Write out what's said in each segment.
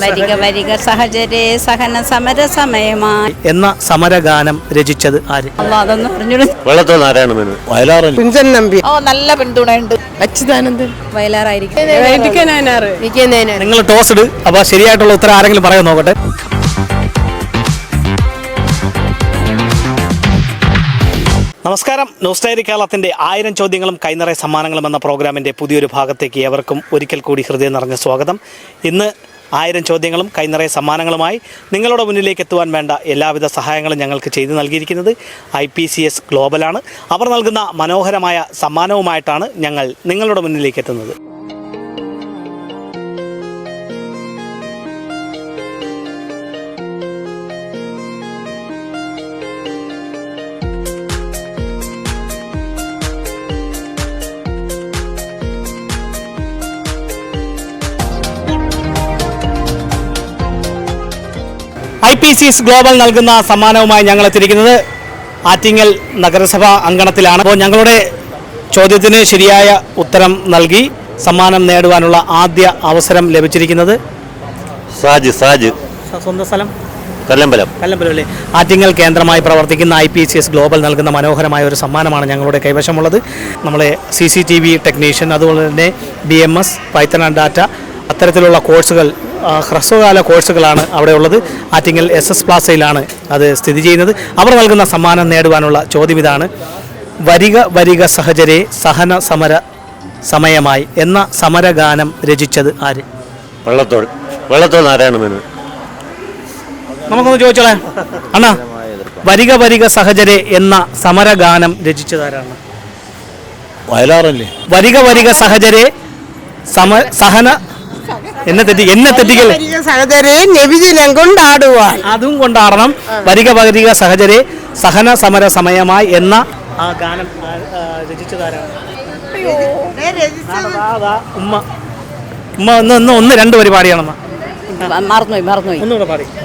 വരിക വരിക സഹചരേ സഹന സമര സമയമായി. എന്ന സമരഗാനം രചിച്ചത് ആര്? അതൊന്നും അറിഞ്ഞൂടെ? വെള്ളത്തോ നാരായണ മേനോൻ വയലാറൻ കുഞ്ചൻ നമ്പി. ഓ നല്ല പിന്തുണയുണ്ട്. അച്യുതാനന്ദൻ. വയലാറായിരിക്കും. നിങ്ങൾ ടോസ് ഇട്. അപ്പൊ ശരിയായിട്ടുള്ള ഉത്തരം ആരെങ്കിലും പറയാൻ നോക്കട്ടെ. നമസ്കാരം. നോസ്റ്റൈരി കേരളത്തിന്റെ ആയിരം ചോദ്യങ്ങളും കൈനിറയ സമ്മാനങ്ങളും എന്ന പ്രോഗ്രാമിന്റെ പുതിയൊരു ഭാഗത്തേക്ക് ഏവർക്കും ഒരിക്കൽ കൂടി ഹൃദയം നിറഞ്ഞ സ്വാഗതം. ഇന്ന് ആയിരം ചോദ്യങ്ങളും കൈനിറയ സമ്മാനങ്ങളുമായി നിങ്ങളുടെ മുന്നിലേക്ക് എത്തുവാൻ വേണ്ട എല്ലാവിധ സഹായങ്ങളും ഞങ്ങൾക്ക് ചെയ്തു നൽകിയിരിക്കുന്നത് ഐ പി സി എസ് ഗ്ലോബലാണ്. അവർ നൽകുന്ന മനോഹരമായ സമ്മാനവുമായിട്ടാണ് ഞങ്ങൾ നിങ്ങളുടെ മുന്നിലേക്ക് എത്തുന്നത്. I P C S global നൽകുന്ന സമ്മാനവുമായി ഞങ്ങൾ എത്തിയിരിക്കുന്നത് ആറ്റിങ്ങൽ നഗരസഭ അങ്കണത്തിലാണ്. അപ്പോൾ ഞങ്ങളുടെ ചോദ്യത്തിന് ശരിയായ ഉത്തരം നൽകി സമ്മാനം നേടുവാനുള്ള ആദ്യ അവസരം ലഭിച്ചിരിക്കുന്നത് സാജ് സാജ്. സ്വന്തം സ്ഥലം? കല്ലമ്പലം. കല്ലമ്പലം അല്ലേ? ആറ്റിങ്ങൽ കേന്ദ്രമായി പ്രവർത്തിക്കുന്ന I P C S global നൽകുന്ന മനോഹരമായ ഒരു സമ്മാനമാണ് ഞങ്ങളുടെ കൈവശമുള്ളത്. നമ്മളെ C C T V technician അതുപോലെ തന്നെ B M S python and data അത്തരത്തിലുള്ള കോഴ്സുകൾ ഹ്രസ്വകാല കോഴ്സുകളാണ് അവിടെ ഉള്ളത് ആറ്റിങ്ങൽ എസ് എസ് പ്ലാസയിലാണ് അത് സ്ഥിതി ചെയ്യുന്നത്. അവർ നൽകുന്ന സമ്മാനം നേടുവാനുള്ള ചോദ്യം ഇതാണ്. വരിക വരിക സഹചരെ സഹന സമര സമയമായി എന്ന സമരഗാനം രചിച്ചത് ആര്? വെള്ളത്തോൾ വെള്ളത്തോൾ നാരായണ മേനോൻ. നമുക്കൊന്ന് ചോദിച്ചോളെ. അണ്ണാ വരിക വരിക സഹചരെ എന്ന സമരഗാനം രചിച്ചതാരാണ് വയലാറല്ലേ? വരിക വരിക സഹചരെ സമ സഹന എന്നെ തെറ്റി എന്നെ തെറ്റിക്കല്ലേ സഹോദരെ നബിദിനം കൊണ്ടാടുവാൻ. അതും കൊണ്ടാടണം. വരിക വരിക സഹചരെ സഹന സമര സമയമായി എന്ന ആ ഗാനം രചിച്ചതാരാണ്? ഉമ്മ. ഉമ്മ ഒന്ന് ഒന്ന് ഒന്ന് രണ്ട് വരി പാടിയാണെന്ന. മറന്നുപോയി മറന്നുപോയി.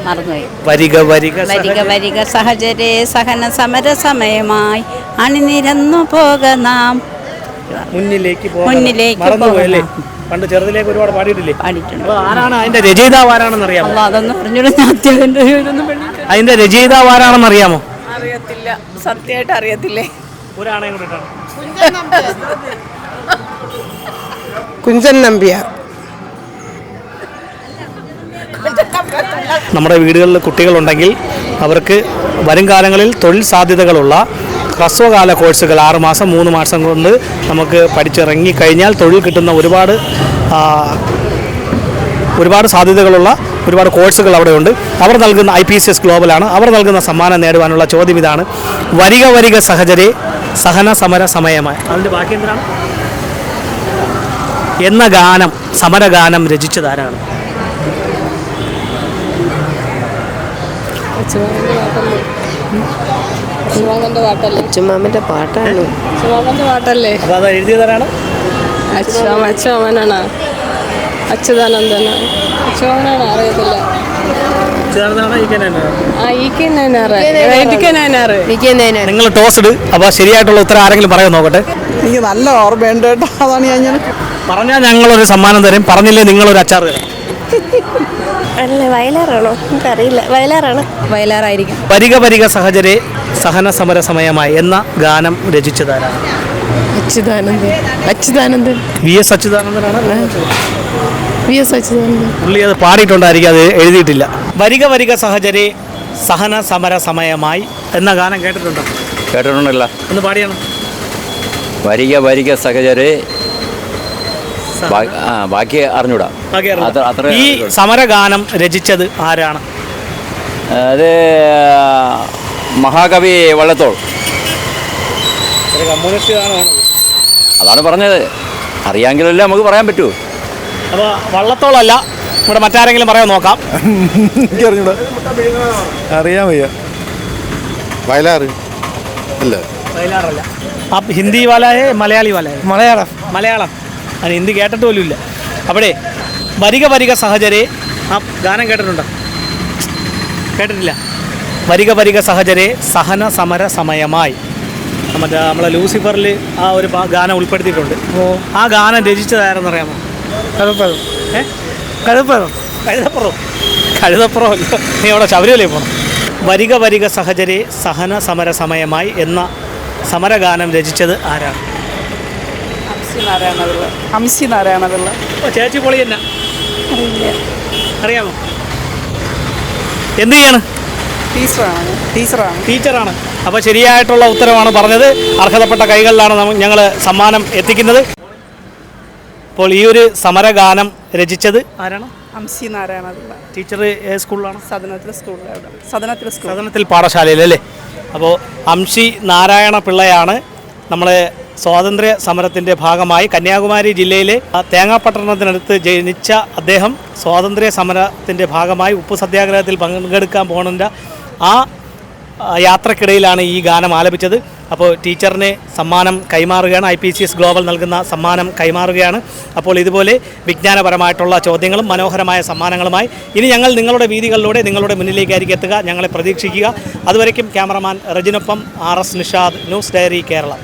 മറന്നുപോയി. വരിക വരിക വരിക വരിക സഹചരേ സഹന സമര സമയമായി. അണിനിരന്നു പോക നാം. മുന്നിലേക്ക്. മുന്നിലേക്ക് പോകണം. പണ്ട് ചെറുതിലേക്ക് ഒരുപാട് പാടിയിട്ടില്ലേ? പാടിയിട്ടുണ്ട്. ആരാണ് അതിന്റെ രചയിതാവ് ആരാണെന്ന് അറിയാമോ? അല്ല അതൊന്നും അറിഞ്ഞൂടെ? ഞാൻ അത്യാവശ്യം ഇതൊന്നും പഠിച്ചിട്ടില്ല. അതിന്റെ രചയിതാവ് ആരാണെന്ന് അറിയാമോ? അറിയത്തില്ല. സത്യമായിട്ട് അറിയത്തില്ലേ? ഒരാണെ കുഞ്ചൻ നമ്പ്യാർ. നമ്മുടെ വീടുകളിൽ കുട്ടികളുണ്ടെങ്കിൽ അവർക്ക് വരും കാലങ്ങളിൽ തൊഴിൽ സാധ്യതകളുള്ള ഹ്രസ്വകാല കോഴ്സുകൾ ആറുമാസം മൂന്ന് മാസം കൊണ്ട് നമുക്ക് പഠിച്ചിറങ്ങി കഴിഞ്ഞാൽ തൊഴിൽ കിട്ടുന്ന ഒരുപാട് ഒരുപാട് സാധ്യതകളുള്ള ഒരുപാട് കോഴ്സുകൾ അവിടെയുണ്ട് അവർ നൽകുന്ന ഐ പി സി എസ് ഗ്ലോബലാണ്. അവർ നൽകുന്ന സമ്മാനം നേടുവാനുള്ള ചോദ്യം ഇതാണ്. വരിക വരിക സഹചരെ സഹന സമര സമയമായി. അതിന്റെ ബാക്കി എന്താണ്? എന്ന ഗാനം സമരഗാനം രചിച്ചതാരാണ് അച്ചുമാമന്റെ പാട്ടാണ്. അച്ഛമാമന്റെ പാട്ടല്ലേ? എഴുതിയതാരാണ് അച്ഛാമ അച്ഛമാമനാണ് അച്യുതാനന്ദന അച്ഛമാമനാണ് അറിയത്തില്ല. നിങ്ങൾ ടോസ് ഇട് അപ്പോൾ ശരിയായിട്ടുള്ള ഉത്തരം ആരെങ്കിലും പറയാൻ നോക്കട്ടെ. എനിക്ക് നല്ല ഓർമ്മയുണ്ട് കേട്ടോ. അതാണ് ഞാൻ ഞാൻ പറഞ്ഞാൽ ഞങ്ങളൊരു സമ്മാനം തരും. പറഞ്ഞില്ലേ നിങ്ങളൊരു അച്ചാർ തരും അല്ല വയലാറാണോ? എനിക്കറിയില്ല. വയലാറാണ്. വയലാറായിരിക്കും. പരിക പരിക സഹചരെ. സഹന സമര സമയമായി എന്ന ഗാനം രചിച്ചതാരാണ് Achuthanandan. Achuthanandan. V S അച്യുതാനന്ദനാണ്? V S Achuthanandan. പുള്ളി അത് പാടിയിട്ടുണ്ടായിരിക്കും അത് എഴുതിയിട്ടില്ല. വരിക വരിക സഹചരെ സഹന സമര സമയമായി എന്ന ഗാനം കേട്ടിട്ടുണ്ടോ? കേട്ടിട്ടുണ്ടല്ലോ. ഒന്ന് പാടിയാണ്? വരിക വരിക സഹചരെ ബാക്കി അറിഞ്ഞൂടാ. ഈ സമരഗാനം രചിച്ചത് ആരാണ്? അത് മഹാകവി വള്ളത്തോൾ. അതാണ് പറഞ്ഞത്. അറിയാമെങ്കിലല്ല നമുക്ക് പറയാൻ പറ്റൂ. അപ്പോൾ വള്ളത്തോളല്ല ഇവിടെ മറ്റാരെങ്കിലും പറയാൻ നോക്കാം. എനിക്കറിഞ്ഞൂടാ. അറിയാൻ വയ്യ. വയലാറ്. അല്ല? വയലാറല്ല. അപ്പം ഹിന്ദി വാലായ മലയാളി വാലായ? മലയാളം. മലയാളം. അത് ഹിന്ദി കേട്ടിട്ട് പോലും ഇല്ല. അവിടെ വരിക വരിക സഹചരെ ആ ഗാനം കേട്ടിട്ടുണ്ടോ? കേട്ടിട്ടില്ല. വരിക വരിക സഹചരെ സഹന സമര സമയമായി. മറ്റേ നമ്മളെ ലൂസിഫറിൽ ആ ഒരു ഗാനം ഉൾപ്പെടുത്തിയിട്ടുണ്ട്. ആ ഗാനം രചിച്ചതാരെന്ന് അറിയാമോ? കഴുതപ്പുറം ഏ? കഴുപ്പഴം കഴുതപ്പുറം. കഴുതപ്പുറം നീ അവിടെ ശബരിമലയിൽ പോകണം വരിക വരിക സഹചരെ സഹന സമര സമയമായി എന്ന സമരഗാനം രചിച്ചത് ആരാണ്? ഹംസി നാരായണപിള്ള. ഹംസി നാരായണപിള്ള. ഓ ചേച്ചി പൊളി തന്നെ അറിയാമോ? എന്ത് ചെയ്യാണ്? ടീച്ചറാണ്. ടീച്ചറാണ്. ടീച്ചറാണ്. അപ്പോൾ ശരിയായിട്ടുള്ള ഉത്തരവാണ് പറഞ്ഞത്. അർഹതപ്പെട്ട കൈകളിലാണ് ഞങ്ങൾ സമ്മാനം എത്തിക്കുന്നത്. അപ്പോൾ ഈ ഒരു സമരഗാനം രചിച്ചത് ആരാണ്? അംസി നാരായണ ടീച്ചർ സ്കൂളിലാണ്? സദനത്തിലെ സ്കൂളിലാണ് സദനത്തിലെ സ്കൂൾ. സദനത്തിൽ പാഠശാലയിൽ അല്ലേ? അപ്പോൾ അംഷി നാരായണ പിള്ളയാണ് നമ്മളെ സ്വാതന്ത്ര്യ സമരത്തിന്റെ ഭാഗമായി കന്യാകുമാരി ജില്ലയിലെ തേങ്ങാപട്ടണത്തിനടുത്ത് ജനിച്ച അദ്ദേഹം സ്വാതന്ത്ര്യ സമരത്തിന്റെ ഭാഗമായി ഉപ്പ് സത്യാഗ്രഹത്തിൽ പങ്കെടുക്കാൻ പോകുന്നതിന്റെ ആ ആ, യാത്രക്കിടയിലാണ് ഈ ഗാനം ആലപിച്ചത്. അപ്പോൾ ടീച്ചറിനെ സമ്മാനം കൈമാറുകയാണ്. I P C S global നൽകുന്ന സമ്മാനം കൈമാറുകയാണ്. അപ്പോൾ ഇതുപോലെ വിജ്ഞാനപരമായിട്ടുള്ള ചോദ്യങ്ങളും മനോഹരമായ സമ്മാനങ്ങളുമായി ഇനി ഞങ്ങൾ നിങ്ങളുടെ വീതികളിലൂടെ നിങ്ങളുടെ മുന്നിലേക്കായിരിക്കും എത്തുക. ഞങ്ങളെ പ്രതീക്ഷിക്കുക. അതുവരയ്ക്കും cameraman റജിനൊപ്പം R S Nishad news diary Kerala.